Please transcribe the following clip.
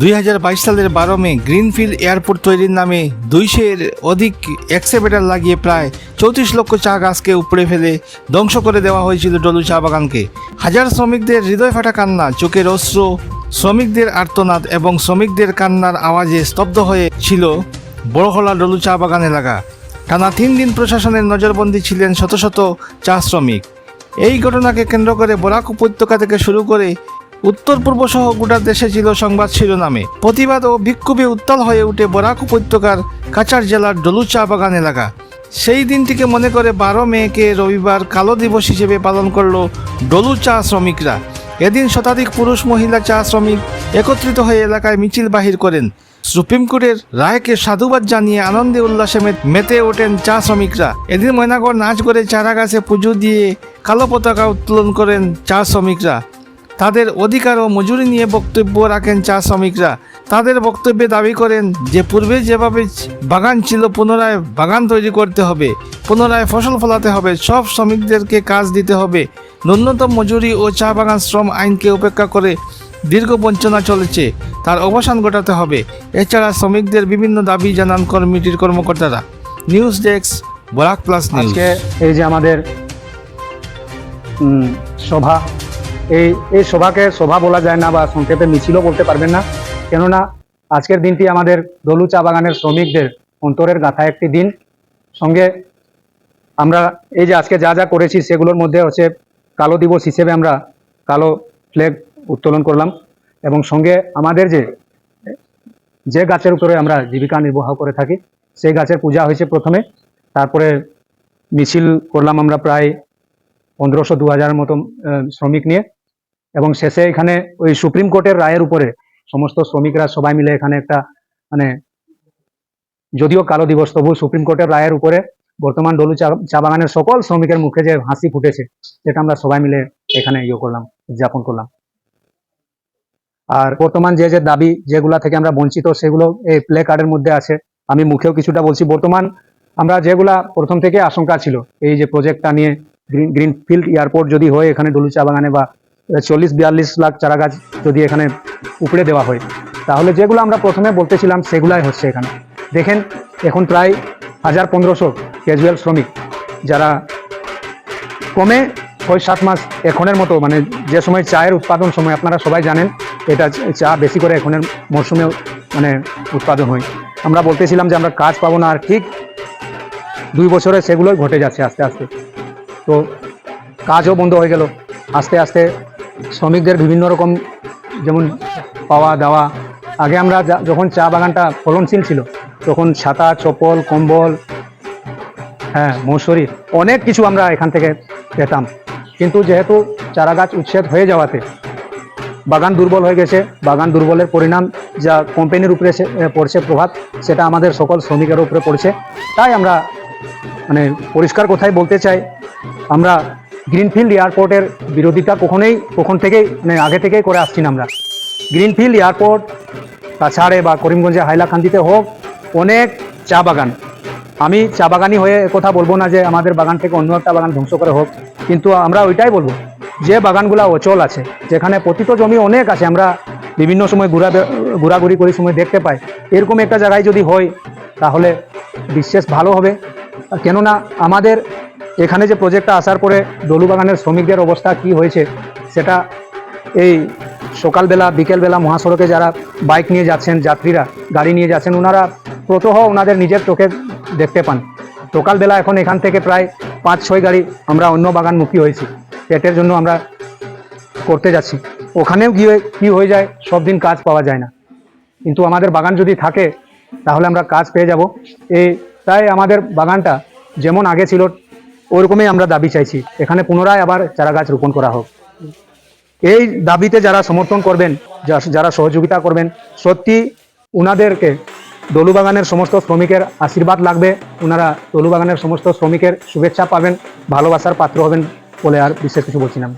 দুই হাজার বাইশ সালের বারো মে গ্রিনফিল্ড এয়ারপোর্ট তৈরির নামে দুইশের অধিক এক্সেভেটার লাগিয়ে প্রায় চৌত্রিশ লক্ষ চা গাছকে উপড়ে ফেলে ধ্বংস করে দেওয়া হয়েছিল ডলু চা বাগানকে। হাজার শ্রমিকদের হৃদয় ফাটা কান্না, চোখের অস্ত্র শ্রমিকদের আর্তনাদ এবং শ্রমিকদের কান্নার আওয়াজে স্তব্ধ হয়ে ছিল বড়হলা ডলু চা বাগান এলাকা। টানা তিন দিন প্রশাসনের নজরবন্দি ছিলেন শত শত চা শ্রমিক। এই ঘটনাকে কেন্দ্র করে বরাক উপত্যকা থেকে শুরু করে উত্তর পূর্ব সহ গোটা দেশে ছিল সংবাদ শিরোনামে। প্রতিবাদ ও বিক্ষোভে উত্তাল হয়ে উঠে বরাক উপত্যকার কাচার জেলার ডলু চা বাগান এলাকা। সেই দিনটিকে মনে করে বারো মেকে রবিবার কালো দিবস হিসেবে পালন করল ডলু চা শ্রমিকরা। এদিন শতাধিক পুরুষ মহিলা চা শ্রমিক একত্রিত হয়ে এলাকায় মিছিল বাহির করেন। সুপ্রিম কোর্টের রায়কে সাধুবাদ জানিয়ে আনন্দে উল্লাসে মেতে ওঠেন চা শ্রমিকরা। এদিন ময়নাগড় নাচ করে চারা গাছে পুজো দিয়ে কালো পতাকা উত্তোলন করেন চা শ্রমিকরা। তাদের অধিকার ও মজুরি নিয়ে বক্তব্য রাখেন চা শ্রমিকরা। তাদের বক্তব্যে দাবি করেন যে, পূর্বে যেভাবে বাগান ছিল, পুনরায় বাগান তৈরি করতে হবে। পুনরায় ফসল ফলাতে হবে। সব শ্রমিকদেরকে কাজ দিতে হবে। ন্যূনতম মজুরি ও চা বাগান শ্রম আইনকে উপেক্ষা করে দীর্ঘ বঞ্চনা চলেছে। তার অবসান ঘটাতে হবে। এছাড়া শ্রমিকদের বিভিন্ন দাবি জানান কমিটির কর্মকর্তারা। News desk, Barak plus news. এই যে আমাদের সভা এই এই সভাকে সভা বলা যায় না বা সংক্ষেপে মিছিলও বলতে পারবেন না। কেননা, আজকের দিনটি আমাদের দলু চা বাগানের শ্রমিকদের অন্তরের গাথা একটি দিন। সঙ্গে আমরা এই যে আজকে যা যা করেছি, সেগুলোর মধ্যে হচ্ছে কালো দিবস হিসেবে আমরা কালো ফ্ল্যাগ উত্তোলন করলাম। এবং সঙ্গে আমাদের যে যে গাছের উপরে আমরা জীবিকা নির্বাহ করে থাকি, সেই গাছের পূজা হয়েছে প্রথমে। তারপরে মিছিল করলাম আমরা প্রায় পনেরোশো দু হাজার মতো শ্রমিক নিয়ে। এবং শেষে এখানে ওই সুপ্রিম কোর্টের রায়ের উপরে সমস্ত শ্রমিকরা সবাই মিলে এখানে একটা মানে যদিও কালো দিবস, তবু সুপ্রিম কোর্টের রায়ের উপরে বর্তমান ডলু চা চা বাগানের সকল শ্রমিকের মুখে যে হাসি ফুটেছে, সেটা আমরা সবাই মিলে এখানে ইয়ে করলাম, উদযাপন করলাম। আর বর্তমান যে যে দাবি যেগুলা থেকে আমরা বঞ্চিত, সেগুলো এই প্লে কার্ডের মধ্যে আছে। আমি মুখেও কিছুটা বলছি, বর্তমান আমরা যেগুলা প্রথম থেকে আশঙ্কা ছিল, এই যে প্রজেক্টটা নিয়ে গ্রিন, গ্রিনফিল্ড এয়ারপোর্ট যদি হয়, এখানে ডলু চা বাগানে বা চল্লিশ, বিয়াল্লিশ লাখ চারা গাছ যদি এখানে উপড়ে দেওয়া হয়, তাহলে যেগুলো আমরা প্রথমে বলতেছিলাম, সেগুলাই হচ্ছে এখানে। দেখেন, এখন প্রায় হাজার পনেরোশো ক্যাজুয়াল শ্রমিক, যারা কমে ছয়, সাত মাস এখনের মতো মানে যে সময় চায়ের উৎপাদন সময়, আপনারা সবাই জানেন, এটা চা বেশি করে এখনের মরশুমে মানে উৎপাদন হয়। আমরা বলতেছিলাম যে আমরা কাজ পাবো না, আর ঠিক দুই বছরে সেগুলোই ঘটে যাচ্ছে আস্তে আস্তে। তো কাজও বন্ধ হয়ে গেল। আস্তে আস্তে শ্রমিকদের বিভিন্ন রকম যেমন পাওয়া দাওয়া। আগে আমরা যখন চা বাগানটা ফলনশীল ছিল, তখন ছাতা চপল কম্বল হ্যাঁ মৌসুরি অনেক কিছু আমরা এখান থেকে পেতাম। কিন্তু যেহেতু চারা গাছ উচ্ছেদ হয়ে যাওয়াতে বাগান দুর্বল হয়ে গেছে, বাগান দুর্বলের পরিণাম যা কোম্পানির উপরে পড়ছে প্রভাব, সেটা আমাদের সকল শ্রমিকের উপরে পড়ছে। তাই আমরা মানে পরিষ্কার কথাই বলতে চাই, আমরা গ্রিনফিল্ড এয়ারপোর্টের বিরোধিতা কখনোই কখন থেকেই মানে আগে থেকেই করে আসছি না আমরা। গ্রিনফিল্ড এয়ারপোর্ট, কাছাড়ে বা করিমগঞ্জে, হাইলাকান্দিতে হোক, অনেক চা বাগান। আমি চা বাগানি হয়ে কথা বলব না যে আমাদের বাগান থেকে অন্য একটা বাগান ধ্বংস করে হোক, কিন্তু আমরা ওইটাই বলব, যে বাগানগুলো অচল আছে, যেখানে পতিত জমি অনেক আছে, আমরা বিভিন্ন সময় ঘোরা ঘোরাঘুরি করি, সময় দেখতে পাই। এরকম একটা জায়গায় যদি হয়, তাহলে বিশেষ ভালো হবে। কেননা আমাদের এখানে যে প্রজেক্টটা আসার পরে দলু বাগানের শ্রমিকদের অবস্থা কি হয়েছে, সেটা এই সকালবেলা, বিকেলবেলা মহাসড়কে যারা বাইক নিয়ে যাচ্ছেন, যাত্রীরা, গাড়ি নিয়ে যাচ্ছেন ওনারা প্রতহ ওনাদের নিজের চোখে দেখতে পান। সকালবেলা এখন এখান থেকে প্রায় পাঁচ ছয় গাড়ি আমরা অন্য বাগানমুখী হয়েছি। পেটের জন্য আমরা করতে যাচ্ছি। ওখানেও গিয়ে কি হয়ে যায়, সব দিন কাজ পাওয়া যায় না। কিন্তু আমাদের বাগান যদি থাকে, তাহলে আমরা কাজ পেয়ে যাব। এই তাই আমাদের বাগানটা যেমন আগে ছিল, ওরকমই আমরা দাবি চাইছি। এখানে পুনরায় আবার চারা গাছ রোপণ করা হোক। এই দাবিতে যারা সমর্থন করবেন যারা সহযোগিতা করবেন, সত্যি উনাদেরকে দলু বাগানের সমস্ত শ্রমিকের আশীর্বাদ লাগবে। ওনারা দলু বাগানের সমস্ত শ্রমিকের শুভেচ্ছা পাবেন, ভালোবাসার পাত্র হবেন বলে আর বিশেষ কিছু বলছি না আমি।